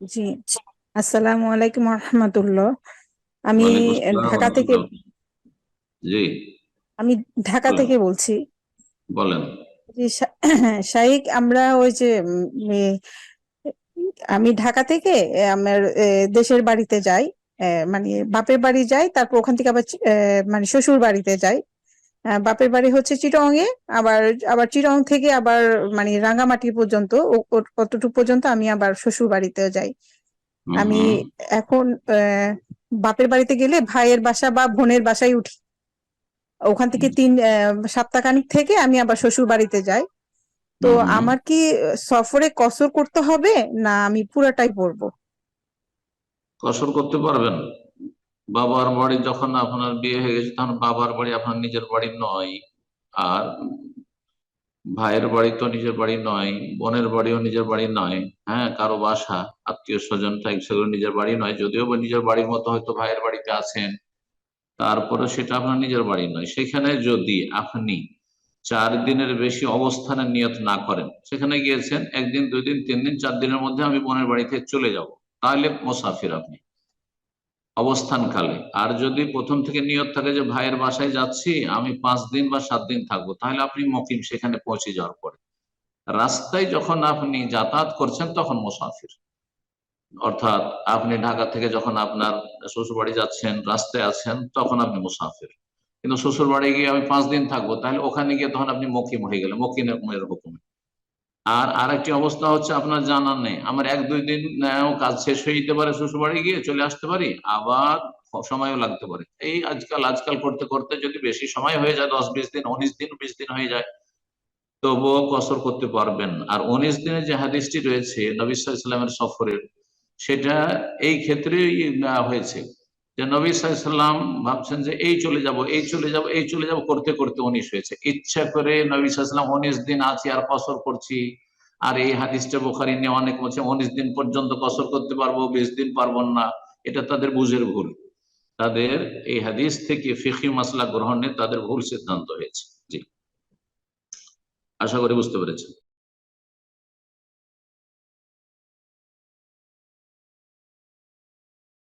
জি আসসালামু আলাইকুম রহমতুল্লাহ আমি ঢাকা থেকে জি। আমি ঢাকা থেকে বলছি। বলেন। জি শা- শাইখ আমরা ওই যে আমি ঢাকা থেকে আমার দেশের বাড়িতে যাই মানে বাপের বাড়ি যাই তারপর ওখান থেকে আবার মানে শ্বশুর বাড়িতে যাই। বাপের বাড়ি হচ্ছে চিটং এ আবার আবার চিটং থেকে আবার মানে রাঙ্গামাটি পর্যন্ত অতটুকু পর্যন্ত আমি আবার শ্বশুর বাড়িতে যাই। আমি এখন বাপের বাড়িতে গেলে ভাইয়ের বাসা বা বোনের বাসায় উঠি। ওখান থেকে তিন সপ্তাহখানিক থেকে আমি আবার শ্বশুর বাড়িতে যাই। তো। আমার কি সফরে কসর করতে হবে না আমি পুরাটাই পড়ব কসর করতে পারবেন? বাবার বাড়ি যখন আপনার বিয়ে হয়ে গেছে, তখন বাবার বাড়ি আপনার নিজের বাড়ি নয়। আর ভাইয়ের বাড়ি তো নিজের বাড়ি নয়, বোনের বাড়িও নিজের বাড়ি নয় হ্যাঁ কারও বাসা আত্মীয় স্বজন সেগুলো নিজের বাড়ি নয়। যদিও নিজের বাড়ির মতো হয়তো ভাইয়ের বাড়িতে আছেন তারপরে সেটা আপনার নিজের বাড়ি নয়। সেখানে যদি আপনি চার দিনের বেশি অবস্থানের নিয়ত না করেন, সেখানে গিয়েছেন, একদিন, দুই দিন, তিন দিন, চার দিনের মধ্যে আমি বোনের বাড়িতে চলে যাব। তাহলে মোসাফির আপনি। অবস্থানকালে। আর যদি প্রথম থেকে নিয়ত থাকে যে, ভাইয়ের বাসায় যাচ্ছি, আমি পাঁচ দিন বা সাত দিন থাকব, তাহলে আপনি মকিম সেখানে পৌঁছে যাওয়ার পরে। রাস্তায় যখন আপনি যাতায়াত করছেন, তখন মোসাফির। অর্থাৎ আপনি ঢাকা থেকে যখন আপনার শ্বশুর বাড়ি যাচ্ছেন, রাস্তায় আছেন, তখন আপনি মুসাফির। কিন্তু শ্বশুর বাড়ি গিয়ে আমি পাঁচ দিন থাকব, তাহলে ওখানে গিয়ে তখন আপনি মকিম হয়ে গেলেন। মকিমের হুকুমে। আর আরেকটি অবস্থা হচ্ছে আপনার জানা নেই। আমার এক, দুই দিন কাজ শেষ হয়ে যেতে পারে, শ্বশুর বাড়ি গিয়ে চলে আসতে পারি, আবার সময়ও লাগতে পারে। এই আজকাল আজকাল করতে করতে যদি বেশি সময় হয়ে যায়, দশ, বিশ দিন, উনিশ দিন, বিশ দিন হয়ে যায়, তবুও কসর করতে পারবেন আর উনিশ দিনের যে হাদিসটি রয়েছে, নবী ইসলামের সফরের, সেটা এই ক্ষেত্রেই হয়েছে। যে নবী সাল্লাম ভাবছেন যে এই চলে যাব, এই চলে যাব, এই চলে যাব করতে করতে উনিশ হয়েছে। ইচ্ছা করে নবী সাল্লাম উনিশ দিন আছি আর কসর করছি। আর এই হাদিসটা বোখারি নিয়ে অনেক বলছে উনিশ দিন পর্যন্ত কসর করতে পারব, বিশ দিন পারব না। এটা তাদের বুঝের ভুল। তাদের এই হাদিস থেকে ফিকি মাসলা গ্রহণে তাদের ভুল সিদ্ধান্ত হয়েছে। জি। আশা করি বুঝতে পেরেছেন।